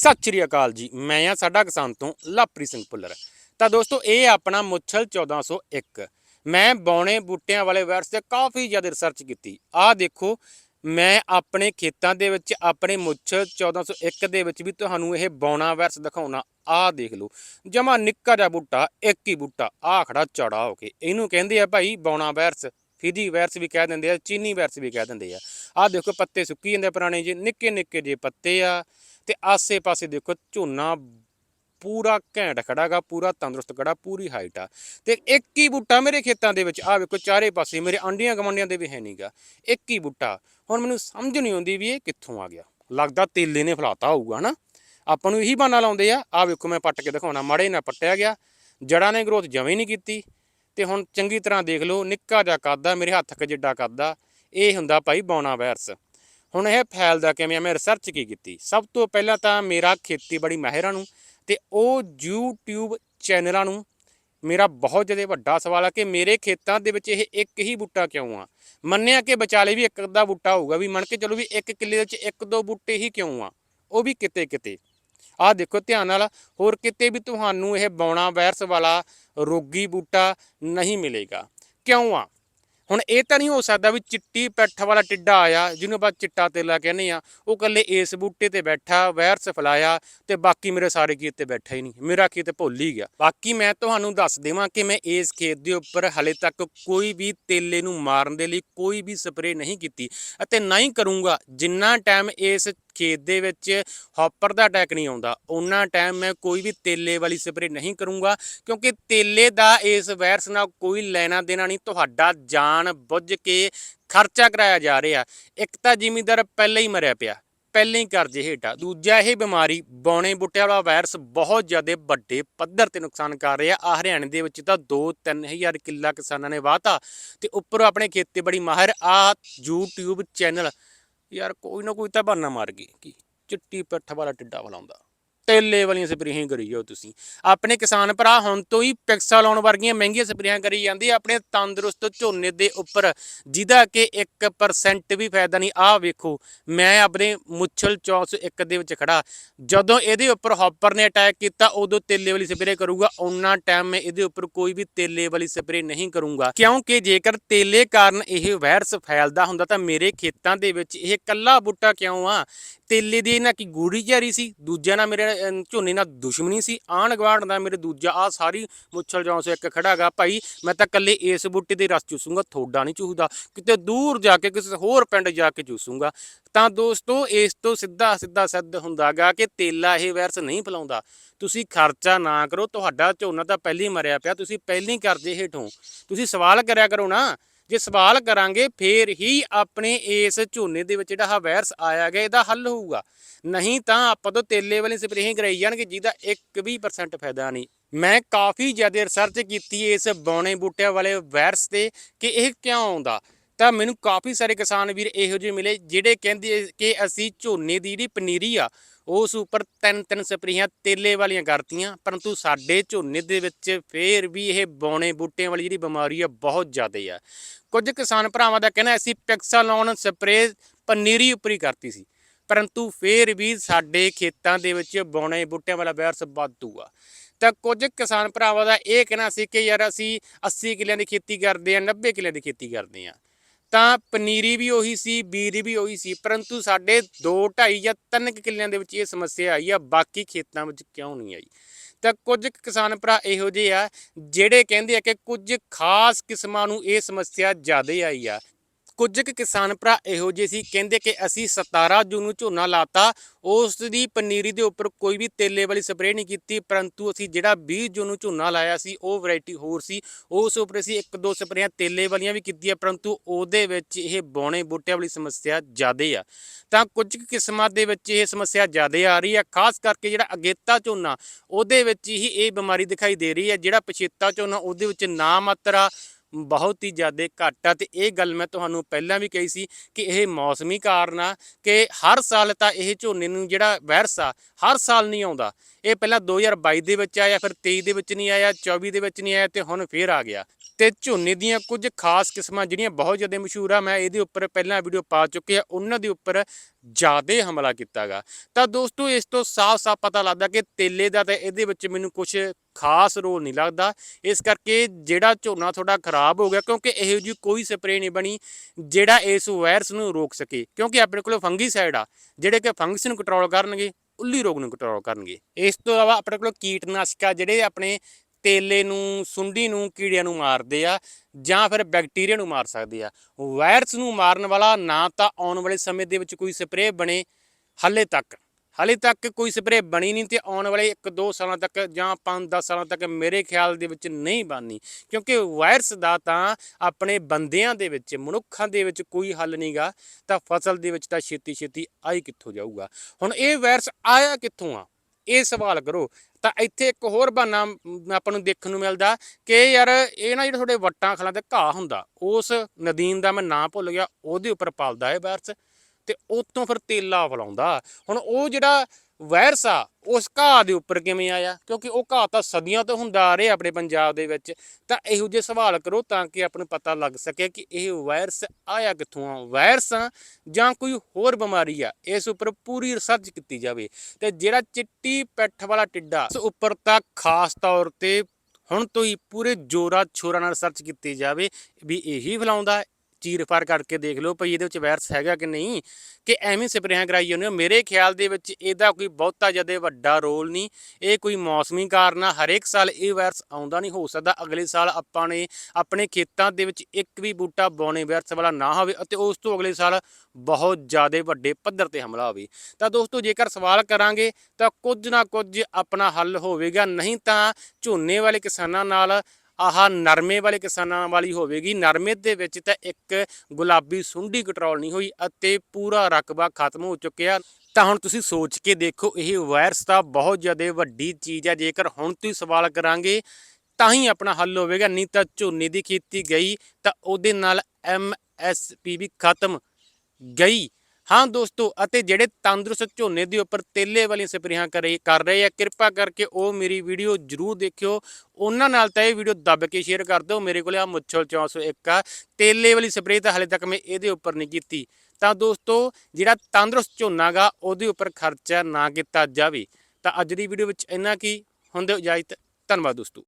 ਸਤਿ ਸ਼੍ਰੀ ਅਕਾਲ ਜੀ। ਮੈਂ ਆ ਸਾਡਾ ਕਿਸਾਨ ਤੋਂ ਲਾਪਰੀ ਸਿੰਘ ਪੁੱਲਰ ਤਾਂ ਦੋਸਤੋ, ਇਹ ਆਪਣਾ ਮੁੱਛਲ 1401 ਮੈਂ ਬੌਣੇ ਬੂਟਿਆਂ ਵਾਲੇ ਵਾਇਰਸ ਤੇ ਕਾਫੀ ਜ਼ਿਆਦਾ ਰਿਸਰਚ ਕੀਤੀ। ਆਹ ਦੇਖੋ, ਮੈਂ ਆਪਣੇ ਖੇਤਾਂ ਦੇ ਵਿੱਚ, ਆਪਣੇ ਮੁੱਛਲ 1401 ਦੇ ਵਿੱਚ ਵੀ ਤੁਹਾਨੂੰ ਇਹ ਬੌਣਾ ਵਾਇਰਸ ਦਿਖਾਉਣਾ। ਆਹ ਦੇਖ ਲਓ, ਜਮਾ ਨਿੱਕਾ ਜਿਹਾ ਬੂਟਾ, ਇੱਕ ਹੀ ਬੂਟਾ, ਆਹ ਖੜਾ ਚੌੜਾ ਹੋ ਕੇ। ਇਹਨੂੰ ਕਹਿੰਦੇ ਆ ਭਾਈ ਬੌਣਾ ਵਾਇਰਸ ਫਿਜੀ ਵਾਇਰਸ ਵੀ ਕਹਿ ਦਿੰਦੇ ਆ, ਚੀਨੀ ਵਾਇਰਸ ਵੀ ਕਹਿ ਦਿੰਦੇ ਆ। ਆਹ ਦੇਖੋ, ਪੱਤੇ ਸੁੱਕੀ ਜਾਂਦੇ ਆ ਪੁਰਾਣੇ ਜੇ ਨਿੱਕੇ ਨਿੱਕੇ ਜਿਹੇ ਪੱਤੇ ਆ। ਤੇ ਆਸੇ-ਪਾਸੇ ਦੇਖੋ ਝੋਨਾ ਪੂਰਾ ਘੈਂਟ ਖੜਾਗਾ ਪੂਰਾ ਤੰਦਰੁਸਤ ਖੜਾ, ਪੂਰੀ ਹਾਈਟ ਆ। ਤੇ ਇੱਕ ਹੀ ਬੂਟਾ ਮੇਰੇ ਖੇਤਾਂ ਦੇ ਵਿੱਚ ਆ ਵੇਖੋ ਚਾਰੇ ਪਾਸੇ, ਮੇਰੇ ਆਂਡੀਆਂ ਗਮੰਡੀਆਂ ਦੇ ਵੀ ਹੈ ਨਹੀਂਗਾ ਇੱਕ ਹੀ ਬੂਟਾ, ਹੁਣ ਮੈਨੂੰ ਸਮਝ ਨਹੀਂ ਆਉਂਦੀ ਵੀ ਇਹ ਕਿੱਥੋਂ ਆ ਗਿਆ। ਲੱਗਦਾ ਤੇਲੇ ਨੇ ਫਲਾਤਾ ਹੋਊਗਾ ਨਾ ਆਪਾਂ ਨੂੰ ਇਹੀ ਬਹਾਨਾ ਲਾਉਂਦੇ ਆ ਆ ਵੇਖੋ ਮੈਂ ਪੱਟ ਕੇ ਦਿਖਾਉਣਾ, ਮਾੜੇ ਨਾ ਪੱਟਿਆ ਗਿਆ ਜੜਾਂ ਨੇ ਗਰੋਥ ਜਵੇਂ ਨਹੀਂ ਕੀਤੀ। ਤੇ ਹੁਣ ਚੰਗੀ ਤਰ੍ਹਾਂ ਦੇਖ ਲਓ, ਨਿੱਕਾ ਜਿਹਾ ਕੱਦਾ ਮੇਰੇ ਹੱਥ ਕ ਜਿੱਡਾ ਕੱਦਾ ਇਹ ਹੁੰਦਾ ਭਾਈ ਬੌਣਾ ਵਾਇਰਸ ਹੁਣ ਇਹ ਫੈਲਦਾ ਕਿਵੇਂ ਆ? ਮੈਂ ਰਿਸਰਚ ਕੀ ਕੀਤੀ? ਸਭ ਤੋਂ ਪਹਿਲਾਂ ਤਾਂ ਮੇਰਾ ਖੇਤੀਬਾੜੀ ਮਾਹਿਰਾਂ ਨੂੰ ਤੇ ਉਹ YouTube ਚੈਨਲਾਂ ਨੂੰ ਮੇਰਾ ਬਹੁਤ ਜ਼ਿਆਦਾ ਵੱਡਾ ਸਵਾਲ ਆ ਕਿ ਮੇਰੇ ਖੇਤਾਂ ਦੇ ਵਿੱਚ ਇਹ ਇੱਕ ਹੀ ਬੂਟਾ ਕਿਉਂ ਆ? ਮੰਨਿਆ ਕਿ ਵਿਚਾਲੇ ਵੀ ਇੱਕ ਅੱਧਾ ਬੂਟਾ ਹੋਊਗਾ ਵੀ, ਮੰਨ ਕੇ ਚਲੋ ਵੀ ਇੱਕ ਕਿੱਲੇ ਦੇ ਵਿੱਚ ਇੱਕ ਦੋ ਬੂਟੇ ਹੀ ਕਿਉਂ ਆ? ਉਹ ਵੀ ਕਿਤੇ ਕਿਤੇ। ਆਹ ਦੇਖੋ ਧਿਆਨ ਨਾਲ, ਹੋਰ ਕਿਤੇ ਵੀ ਤੁਹਾਨੂੰ ਇਹ ਬੌਣਾ ਵਾਇਰਸ ਵਾਲਾ ਰੋਗੀ ਬੂਟਾ ਨਹੀਂ ਮਿਲੇਗਾ। ਕਿਉਂ ਆ? ਹੁਣ ਇਹ ਤਾਂ ਨਹੀਂ ਹੋ ਸਕਦਾ ਵੀ ਚਿੱਟੀ ਪੈਠ ਵਾਲਾ ਟਿੱਡਾ ਆਇਆ, ਜਿਹਨੂੰ ਆਪਾਂ ਚਿੱਟਾ ਤੇਲਾ ਕਹਿੰਦੇ ਆ ਉਹ ਕੱਲੇ ਇਸ ਬੂਟੇ ਤੇ ਬੈਠਾ, ਵਾਇਰਸ ਫਲਾਇਆ ਤੇ ਬਾਕੀ ਮੇਰੇ ਸਾਰੇ ਖੇਤ ਤੇ ਬੈਠਾ ਹੀ ਨਹੀਂ, ਮੇਰਾ ਖੇਤ ਭੁੱਲ ਹੀ ਗਿਆ। ਬਾਕੀ ਮੈਂ ਤੁਹਾਨੂੰ ਦੱਸ ਦੇਵਾਂ ਕਿ ਮੈਂ ਇਸ ਖੇਤ ਦੇ ਉੱਪਰ ਹਲੇ ਤੱਕ ਕੋਈ ਵੀ ਤੇਲੇ ਨੂੰ ਮਾਰਨ ਦੇ ਲਈ ਕੋਈ ਵੀ ਸਪਰੇਅ ਨਹੀਂ ਕੀਤੀ ਅਤੇ ਨਾ ਹੀ ਕਰੂੰਗਾ, ਜਿੰਨਾ ਟਾਈਮ ਇਸ ਖੇਤ ਦੇ ਵਿੱਚ ਹੌਪਰ ਦਾ ਅਟੈਕ ਨਹੀਂ ਆਉਂਦਾ। ਉਹਨਾਂ ਟਾਈਮ ਮੈਂ ਕੋਈ ਵੀ ਤੇਲੇ ਵਾਲੀ ਸਪਰੇਅ ਨਹੀਂ ਕਰੂੰਗਾ, ਕਿਉਂਕਿ ਤੇਲੇ ਦਾ ਇਸ ਵਾਇਰਸ ਨਾਲ ਕੋਈ ਲੈਣਾ ਦੇਣਾ ਨਹੀਂ, ਤੁਹਾਡਾ ਜਾਣ ਬੁੱਝ ਕੇ ਖਰਚਾ ਕਰਾਇਆ ਜਾ ਰਿਹਾ। ਇੱਕ ਤਾਂ ਜ਼ਿਮੀਂਦਾਰ ਪਹਿਲਾਂ ਹੀ ਮਰਿਆ ਪਿਆ, ਪਹਿਲਾਂ ਹੀ ਕਰਜ਼ੇ ਹੇਠਾਂ। ਦੂਜਾ ਇਹ ਬਿਮਾਰੀ ਬੌਣੇ ਬੁੱਟਿਆਂ ਵਾਲਾ ਵਾਇਰਸ ਬਹੁਤ ਜ਼ਿਆਦਾ ਵੱਡੇ ਪੱਧਰ ਤੇ ਨੁਕਸਾਨ ਕਰ ਰਿਹਾ। ਆ ਹਰਿਆਣੇ ਦੇ ਵਿੱਚ ਤਾਂ 2-3000 ਕਿੱਲਾ ਕਿਸਾਨਾਂ ਨੇ ਵਾਹਤਾ ਤੇ। ਉੱਪਰੋਂ ਆਪਣੇ ਖੇਤੀਬਾੜੀ ਮਾਹਿਰ ਆ YouTube ਚੈਨਲ ਯਾਰ ਕੋਈ ਨਾ ਕੋਈ ਤਾਂ ਬਹਾਨਾ ਮਾਰ ਗਈ ਕੀ ਚਿੱਟੀ ਪਿੱਠ ਵਾਲਾ ਟਿੱਡਾ ਫਲਾਉਂਦਾ। ਤੇਲੇ ਵਾਲੀਆਂ ਸਪਰੇਹਾਂ ਕਰੀ ਜਾਓ ਤੁਸੀਂ। ਆਪਣੇ ਕਿਸਾਨ ਭਰਾ ਹੁਣ ਤੋਂ ਹੀ ਪਿਕਸਾ ਲਾਉਣ ਵਰਗੀਆਂ ਮਹਿੰਗੀਆਂ ਸਪਰੇਹਾਂ ਕਰੀ ਜਾਂਦੇ ਆਪਣੇ ਤੰਦਰੁਸਤ ਝੋਨੇ ਦੇ ਉੱਪਰ, ਜਿਹਦਾ ਕਿ 1% ਵੀ ਫਾਇਦਾ ਨਹੀਂ। ਆਹ ਵੇਖੋ, ਮੈਂ ਆਪਣੇ ਮੁੱਛਲ 401 ਦੇ ਵਿੱਚ ਖੜਾ ਜਦੋਂ ਇਹਦੇ ਉੱਪਰ ਹੌਪਰ ਨੇ ਅਟੈਕ ਕੀਤਾ, ਉਦੋਂ ਤੇਲੇ ਵਾਲੀ ਸਪਰੇਅ ਕਰੂਗਾ। ਉਹਨਾਂ ਟਾਈਮ ਮੈਂ ਇਹਦੇ ਉੱਪਰ ਕੋਈ ਵੀ ਤੇਲੇ ਵਾਲੀ ਸਪਰੇਅ ਨਹੀਂ ਕਰੂੰਗਾ। ਕਿਉਂਕਿ ਜੇਕਰ ਤੇਲੇ ਕਾਰਨ ਇਹ ਵਾਇਰਸ ਫੈਲਦਾ ਹੁੰਦਾ, ਤਾਂ ਮੇਰੇ ਖੇਤਾਂ ਦੇ ਵਿੱਚ ਇਹ ਕੱਲਾ ਬੂਟਾ ਕਿਉਂ ਆ? ਤੇਲੇ ਦੀ ਨਾ ਕੀ ਗੂੜੀ ਜਾਰੀ ਸੀ, ਦੂਜਾ ਨਾ ਮੇਰੇ ਝੋਨੇ ਨਾਲ ਦੁਸ਼ਮਣੀ ਸੀ। ਆਣ ਗਵਾਂਢ ਦਾ ਮੇਰੇ ਦੂਜਾ ਆ ਸਾਰੀ ਮੁੱਛਲ ਜੌਂ ਇੱਕ ਖੜਾਗਾ ਭਾਈ, ਮੈਂ ਤਾਂ ਕੱਲੇ ਇਸ ਬੂਟੇ ਦੇ ਰਸ ਚੂਸੂਗਾ ਥੋੜਾ ਨਹੀਂ ਚੂਹਦਾ ਕਿਤੇ ਦੂਰ ਜਾ ਕੇ, ਕਿਸੇ ਹੋਰ ਪਿੰਡ ਜਾ ਕੇ ਚੂਸੂਗਾ। ਤਾਂ ਦੋਸਤੋ, ਇਸ ਤੋਂ ਸਿੱਧਾ ਸਿੱਧਾ ਸਿੱਧ ਹੁੰਦਾਗਾ ਕਿ ਤੇਲਾ ਇਹ ਵਾਇਰਸ ਨਹੀਂ ਫੈਲਾਉਂਦਾ। ਤੁਸੀਂ ਖਰਚਾ ਨਾ ਕਰੋ, ਤੁਹਾਡਾ ਝੋਨਾ ਤਾਂ ਪਹਿਲੀ ਮਰਿਆ ਪਿਆ, ਤੁਸੀਂ ਪਹਿਲੀ ਹੀ ਕਰਜ਼ੇ ਹੇਠੋਂ। ਤੁਸੀਂ ਸਵਾਲ ਕਰਿਆ ਕਰੋ ਨਾ ਜੇ ਸਵਾਲ ਕਰਾਂਗੇ, ਫੇਰ ਹੀ ਆਪਣੇ ਇਸ ਝੋਨੇ ਦੇ ਵਿੱਚ ਜਿਹੜਾ ਹਾ ਵਾਇਰਸ ਆਇਆ ਗਿਆ, ਇਹਦਾ ਹੱਲ ਹੋਊਗਾ। ਨਹੀਂ ਤਾਂ ਆਪਾਂ ਤੋਂ ਤੇਲੇ ਵਾਲੀ ਸਪਰੇਅ ਕਰਾਈ ਜਾਣਗੇ, ਜਿਹਦਾ 1 ਵੀ percent ਫਾਇਦਾ ਨਹੀਂ। ਮੈਂ ਕਾਫੀ ਜ਼ਿਆਦਾ ਰਿਸਰਚ ਕੀਤੀ ਇਸ ਬੌਣੇ ਬੂਟਿਆਂ ਵਾਲੇ ਵਾਇਰਸ ਤੇ ਕਿ ਇਹ ਕਿਉਂ ਆਉਂਦਾ। ਤਾਂ ਮੈਨੂੰ ਕਾਫੀ ਸਾਰੇ ਕਿਸਾਨ ਵੀਰ ਇਹੋ ਜਿਹੇ ਮਿਲੇ ਜਿਹੜੇ ਕਹਿੰਦੇ ਕਿ ਅਸੀਂ ਝੋਨੇ ਦੀ ਜਿਹੜੀ ਪਨੀਰੀ ਆ, ਉਸ ਉੱਪਰ ਤਿੰਨ ਤਿੰਨ ਸਪਰੇਹਾਂ ਤੇਲੇ ਵਾਲੀਆਂ ਕਰਤੀਆਂ, ਪਰੰਤੂ ਸਾਡੇ ਝੋਨੇ ਦੇ ਵਿੱਚ ਫੇਰ ਵੀ ਇਹ ਬੌਣੇ ਬੂਟਿਆਂ ਵਾਲੀ ਜਿਹੜੀ ਬਿਮਾਰੀ ਆ ਬਹੁਤ ਜ਼ਿਆਦਾ ਆ। ਕੁਝ ਕਿਸਾਨ ਭਰਾਵਾਂ ਦਾ ਕਹਿਣਾ, ਅਸੀਂ ਪਿਕਸਾਲੋਨ ਸਪਰੇਅ ਪਨੀਰੀ ਉੱਪਰ ਹੀ ਕਰਤੀ ਸੀ, ਪਰੰਤੂ ਫੇਰ ਵੀ ਸਾਡੇ ਖੇਤਾਂ ਦੇ ਵਿੱਚ ਬੌਣੇ ਬੂਟਿਆਂ ਵਾਲਾ ਵਾਇਰਸ ਵਾਧੂ ਆ। ਤਾਂ ਕੁਝ ਕਿਸਾਨ ਭਰਾਵਾਂ ਦਾ ਇਹ ਕਹਿਣਾ ਸੀ ਕਿ ਯਾਰ ਅਸੀਂ 80 ਕਿੱਲਿਆਂ ਦੀ ਖੇਤੀ ਕਰਦੇ ਆ 90 ਕਿੱਲਿਆਂ ਦੀ ਖੇਤੀ ਕਰਦੇ ਆ। ਤਾਂ ਪਨੀਰੀ ਵੀ ਉਹੀ ਸੀ ਬੀਜ ਵੀ ਉਹੀ ਸੀ, ਪਰੰਤੂ ਸਾਡੇ 2 2.5 ਜਾਂ 3 ਕਿੱਲਿਆਂ ਦੇ ਵਿੱਚ ਇਹ ਸਮੱਸਿਆ ਆਈ ਆ, ਬਾਕੀ ਖੇਤਾਂ ਵਿੱਚ ਕਿਉਂ ਨਹੀਂ ਆਈ। ਤਾਂ ਕੁਝ ਕੁ ਕਿਸਾਨ ਭਰਾ ਇਹੋ ਜਿਹੇ ਆ, ਜਿਹੜੇ ਕਹਿੰਦੇ ਆ ਕਿ ਕੁਝ ਖਾਸ ਕਿਸਮਾਂ ਨੂੰ ਇਹ ਸਮੱਸਿਆ ਜ਼ਿਆਦਾ ਆਈ ਆ। ਕੁਝ ਕੁ ਕਿਸਾਨ ਭਰਾ ਇਹੋ ਜਿਹੇ ਸੀ, ਕਹਿੰਦੇ ਕਿ ਅਸੀਂ 17 ਜੂਨ ਨੂੰ ਝੋਨਾ ਲਾਤਾ, ਉਸ ਦੀ ਪਨੀਰੀ ਦੇ ਉੱਪਰ ਕੋਈ ਵੀ ਤੇਲੇ ਵਾਲੀ ਸਪਰੇਅ ਨਹੀਂ ਕੀਤੀ, ਪਰੰਤੂ ਅਸੀਂ ਜਿਹੜਾ 20 ਜੂਨ ਨੂੰ ਝੋਨਾ ਲਾਇਆ ਸੀ, ਉਹ ਵੈਰਾਈਟੀ ਹੋਰ ਸੀ, ਉਸ ਉੱਪਰ ਅਸੀਂ ਇੱਕ ਦੋ ਸਪਰੇਆਂ ਤੇਲੇ ਵਾਲੀਆਂ ਵੀ ਕੀਤੀਆਂ, ਪਰੰਤੂ ਉਹਦੇ ਵਿੱਚ ਇਹ ਬੌਣੇ ਬੂਟਿਆਂ ਵਾਲੀ ਸਮੱਸਿਆ ਜ਼ਿਆਦੇ ਆ। ਤਾਂ ਕੁਝ ਕੁ ਕਿਸਮਾਂ ਦੇ ਵਿੱਚ ਇਹ ਸਮੱਸਿਆ ਜ਼ਿਆਦੇ ਆ ਰਹੀ ਆ, ਖਾਸ ਕਰਕੇ ਜਿਹੜਾ ਅਗੇਤਾ ਝੋਨਾ, ਉਹਦੇ ਵਿੱਚ ਹੀ ਇਹ ਬਿਮਾਰੀ ਦਿਖਾਈ ਦੇ ਰਹੀ ਹੈ ਜਿਹੜਾ ਪਛੇਤਾ ਝੋਨਾ, ਉਹਦੇ ਵਿੱਚ ਨਾ ਮਾਤਰਾ ਬਹੁਤ ਹੀ ਜ਼ਿਆਦਾ ਘੱਟ ਆ। ਤੇ ਇਹ ਗੱਲ ਮੈਂ ਤੁਹਾਨੂੰ ਪਹਿਲਾਂ ਵੀ ਕਹੀ ਸੀ ਕਿ ਇਹ ਮੌਸਮੀ ਕਾਰਨ ਆ ਕਿ ਹਰ ਸਾਲ ਤਾਂ ਇਹ ਝੋਨੇ ਨੂੰ ਜਿਹੜਾ ਵਾਇਰਸ ਆ, ਹਰ ਸਾਲ ਨਹੀਂ ਆਉਂਦਾ। ਇਹ ਪਹਿਲਾਂ 2022 ਦੇ ਵਿੱਚ ਆਇਆ, ਫਿਰ 23 ਦੇ ਵਿੱਚ ਨਹੀਂ ਆਇਆ 24 ਦੇ ਵਿੱਚ ਨਹੀਂ ਆਇਆ ਤੇ ਹੁਣ ਫੇਰ ਆ ਗਿਆ। ਤੇ ਝੋਨੇ ਦੀਆਂ ਕੁਝ ਖਾਸ ਕਿਸਮਾਂ ਜਿਹੜੀਆਂ ਬਹੁਤ ਜ਼ਿਆਦਾ ਮਸ਼ਹੂਰ ਆ, ਮੈਂ ਇਹਦੇ ਉੱਪਰ ਪਹਿਲਾਂ ਵੀਡੀਓ ਪਾ ਚੁੱਕੀ ਆ ਉਹਨਾਂ ਦੇ ਉੱਪਰ ਜ਼ਿਆਦਾ ਹਮਲਾ ਕੀਤਾਗਾ। ਤਾਂ ਦੋਸਤੋ, ਇਸ ਤੋਂ ਸਾਫ਼-ਸਾਫ਼ ਪਤਾ ਲੱਗਦਾ ਕਿ ਤੇਲੇ ਦਾ ਤਾਂ ਇਹਦੇ ਵਿੱਚ ਮੈਨੂੰ ਕੁਝ ਖਾਸ ਰੋਲ ਨਹੀਂ ਲੱਗਦਾ। ਇਸ ਕਰਕੇ ਜਿਹੜਾ ਝੋਨਾ ਤੁਹਾਡਾ ਖਰਾਬ ਹੋ ਗਿਆ, ਕਿਉਂਕਿ ਇਹੋ ਜਿਹੀ ਕੋਈ ਸਪਰੇਅ ਨਹੀਂ ਬਣੀ ਜਿਹੜਾ ਇਸ ਵਾਇਰਸ ਨੂੰ ਰੋਕ ਸਕੇ, ਕਿਉਂਕਿ ਆਪਣੇ ਕੋਲ ਫੰਗੀਸਾਈਡ ਆ, ਜਿਹੜੇ ਕਿ ਫੰਗਸ ਨੂੰ ਕੰਟਰੋਲ ਕਰਨਗੇ, ਉੱਲੀ ਰੋਗ ਨੂੰ ਕੰਟਰੋਲ ਕਰਨਗੇ। ਇਸ ਤੋਂ ਇਲਾਵਾ ਆਪਣੇ ਕੋਲ ਕੀਟਨਾਸ਼ਕ ਆ, ਜਿਹੜੇ ਆਪਣੇ ਤੇਲੇ ਨੂੰ, ਸੁੰਡੀ ਨੂੰ, ਕੀੜਿਆਂ ਨੂੰ ਮਾਰਦੇ ਆ ਜਾਂ ਫਿਰ ਬੈਕਟੀਰੀਆ ਨੂੰ ਮਾਰ ਸਕਦੇ ਆ। ਵਾਇਰਸ ਨੂੰ ਮਾਰਨ ਵਾਲਾ ਨਾ ਤਾਂ ਆਉਣ ਵਾਲੇ ਸਮੇਂ ਦੇ ਵਿੱਚ ਕੋਈ ਸਪਰੇਅ ਬਣੇ ਹਾਲੇ ਤੱਕ। ਹਾਲੇ ਤੱਕ ਕੋਈ ਸਪਰੇਅ ਬਣੀ ਨਹੀਂ ਤੇ ਆਉਣ ਵਾਲੇ 1-2 ਸਾਲਾਂ ਤੱਕ ਜਾਂ 5-10 ਸਾਲਾਂ ਤੱਕ ਮੇਰੇ ਖਿਆਲ ਦੇ ਵਿੱਚ ਨਹੀਂ ਬਣਨੀ ਕਿਉਂਕਿ ਵਾਇਰਸ ਦਾ ਤਾਂ ਆਪਣੇ ਬੰਦਿਆਂ ਦੇ ਵਿੱਚ, ਮਨੁੱਖਾਂ ਦੇ ਵਿੱਚ ਕੋਈ ਹੱਲ ਨਹੀਂਗਾ ਤਾਂ ਫਸਲ ਦੇ ਵਿੱਚ ਤਾਂ ਛੇਤੀ ਛੇਤੀ ਆਈ ਕਿੱਥੋਂ ਜਾਊਗਾ। ਹੁਣ ਇਹ ਵਾਇਰਸ ਆਇਆ ਕਿੱਥੋਂ ਆ? ਇਹ ਸਵਾਲ ਕਰੋ। ਤਾਂ ਇੱਥੇ ਇੱਕ ਹੋਰ ਬਹਾਨਾ ਆਪਾਂ ਨੂੰ ਦੇਖਣ ਨੂੰ ਮਿਲਦਾ ਕਿ ਯਾਰ ਇਹ ਨਾ ਜਿਹੜੇ ਤੁਹਾਡੇ ਵੱਟਾਂ ਖਲਾਂ ਤੇ ਘਾਹ ਹੁੰਦਾ, ਉਸ ਨਦੀਨ ਦਾ ਮੈਂ ਨਾਂ ਭੁੱਲ ਗਿਆ, ਉਹਦੇ ਉੱਪਰ ਪਲਦਾ ਹੈ ਵਾਇਰਸ ਤੇ ਉਤੋਂ ਫਿਰ ਤੇਲਾ ਫਲਾਉਂਦਾ। ਹੁਣ ਉਹ ਜਿਹੜਾ ਵਾਇਰਸ ਆ ਉਸ ਘਾਹ ਦੇ ਉੱਪਰ ਕਿਵੇਂ ਆਇਆ? ਕਿਉਂਕਿ ਉਹ ਘਾਹ ਤਾਂ ਸਦੀਆਂ ਤੋਂ ਹੁੰਦਾ ਆ ਰਿਹਾ ਆਪਣੇ ਪੰਜਾਬ ਦੇ ਵਿੱਚ। ਤਾਂ ਇਹੋ ਜਿਹੇ ਸਵਾਲ ਕਰੋ ਤਾਂ ਕਿ ਆਪਾਂ ਨੂੰ ਪਤਾ ਲੱਗ ਸਕੇ ਕਿ ਇਹ ਵਾਇਰਸ ਆਇਆ ਕਿੱਥੋਂ ਆ? ਵਾਇਰਸ ਆ ਜਾਂ ਕੋਈ ਹੋਰ ਬਿਮਾਰੀ ਆ, ਇਸ ਉੱਪਰ ਪੂਰੀ ਰਿਸਰਚ ਕੀਤੀ ਜਾਵੇ। ਤੇ ਜਿਹੜਾ ਚਿੱਟੀ ਪੈਠ ਵਾਲਾ ਟਿੱਡਾ, ਉਸ ਉੱਪਰ ਤਾਂ ਖਾਸ ਤੌਰ ਤੇ ਹੁਣ ਤੋਂ ਹੀ ਪੂਰੇ ਜੋਰਾ ਛੋਰਾ ਨਾਲ ਰਿਸਰਚ ਕੀਤੀ ਜਾਵੇ ਵੀ ਇਹੀ ਫੈਲਾਉਂਦਾ ਚੀਰ ਫਾਰ ਕਰਕੇ ਦੇਖ ਲਓ ਭਈ ਇਹਦੇ ਵਿੱਚ ਵਾਇਰਸ ਹੈਗਾ ਕਿ ਨਹੀਂ। ਕਿ ਐਵੇਂ ਸਪਰੇਹਾਂ ਕਰਾਈ ਜਾਂਦੇ ਹੋ ਮੇਰੇ ਖਿਆਲ ਦੇ ਵਿੱਚ ਇਹਦਾ ਕੋਈ ਬਹੁਤਾ ਜ਼ਿਆਦਾ ਵੱਡਾ ਰੋਲ ਨਹੀਂ। ਇਹ ਕੋਈ ਮੌਸਮੀ ਕਾਰਨ ਆ। ਹਰੇਕ ਸਾਲ ਇਹ ਵਾਇਰਸ ਆਉਂਦਾ ਨਹੀਂ, ਹੋ ਸਕਦਾ ਅਗਲੇ ਸਾਲ ਆਪਾਂ ਨੇ ਆਪਣੇ ਖੇਤਾਂ ਦੇ ਵਿੱਚ ਇੱਕ ਵੀ ਬੂਟਾ ਬੌਣੇ ਵਾਇਰਸ ਵਾਲਾ ਨਾ ਹੋਵੇ ਅਤੇ ਉਸ ਤੋਂ ਅਗਲੇ ਸਾਲ ਬਹੁਤ ਜ਼ਿਆਦਾ ਵੱਡੇ ਪੱਧਰ ਤੇ ਹਮਲਾ ਹੋਵੇ। ਤਾਂ ਦੋਸਤੋ, ਜੇਕਰ ਸਵਾਲ ਕਰਾਂਗੇ ਤਾਂ ਕੁਝ ਨਾ ਕੁਝ ਆਪਣਾ ਹੱਲ ਹੋਵੇਗਾ। ਨਹੀਂ ਤਾਂ ਝੋਨੇ ਵਾਲੇ ਕਿਸਾਨਾਂ ਨਾਲ ਆਹ ਨਰਮੇ ਵਾਲੇ ਕਿਸਾਨਾਂ ਵਾਲੀ ਹੋਵੇਗੀ। ਨਰਮੇ ਦੇ ਵਿੱਚ ਤਾਂ ਇੱਕ ਗੁਲਾਬੀ ਸੁੰਡੀ ਕੰਟਰੋਲ ਨਹੀਂ ਹੋਈ ਅਤੇ ਪੂਰਾ ਰਕਬਾ ਖਤਮ ਹੋ ਚੁੱਕਿਆ। ਤਾਂ ਹੁਣ ਤੁਸੀਂ ਸੋਚ ਕੇ ਦੇਖੋ, ਇਹ ਵਾਇਰਸ ਤਾਂ ਬਹੁਤ ਜ਼ਿਆਦਾ ਵੱਡੀ ਚੀਜ਼ ਹੈ ਜੇਕਰ ਹੁਣ ਤੁਸੀਂ ਸਵਾਲ ਕਰਾਂਗੇ, ਤਾਂ ਹੀ ਆਪਣਾ ਹੱਲ ਹੋਵੇਗਾ। ਨਹੀਂ ਤਾਂ ਝੋਨੇ ਦੀ ਖੇਤੀ ਗਈ ਤਾਂ ਉਹਦੇ ਨਾਲ ਐਮਐਸਪੀ ਵੀ ਖਤਮ ਗਈ। ਹਾਂ ਦੋਸਤੋ, ਅਤੇ ਜਿਹੜੇ ਤੰਦਰੁਸਤ ਝੋਨੇ ਦੇ ਉੱਪਰ ਤੇਲੇ ਵਾਲੀਆਂ ਸਪਰੇਹਾਂ ਕਰੇ ਕਰ ਰਹੇ ਆ, ਕਿਰਪਾ ਕਰਕੇ ਉਹ ਮੇਰੀ ਵੀਡੀਓ ਜਰੂਰ ਦੇਖਿਓ। ਉਹਨਾਂ ਨਾਲ ਤਾਂ ਇਹ ਵੀਡੀਓ ਦੱਬ ਕੇ ਸ਼ੇਅਰ ਕਰ ਦਿਓ। ਮੇਰੇ ਕੋਲੇ ਆ ਮੁੱਛਲ 401 ਆ। ਤੇਲੇ ਵਾਲੀ ਸਪਰੇਅ ਤਾਂ ਹਲੇ ਤੱਕ ਮੈਂ ਇਹਦੇ ਉੱਪਰ ਨਹੀਂ ਕੀਤੀ। ਤਾਂ ਦੋਸਤੋ, ਜਿਹੜਾ ਤੰਦਰੁਸਤ ਝੋਨਾ ਗਾ, ਉਹਦੇ ਉੱਪਰ ਖਰਚਾ ਨਾ ਕੀਤਾ ਜਾਵੇ। ਤਾਂ ਅੱਜ ਦੀ ਵੀਡੀਓ ਵਿੱਚ ਇੰਨਾ ਕੀ। ਹੁੰਦੇ ਇਜਾਜ਼ਤ। ਧੰਨਵਾਦ ਦੋਸਤੋ।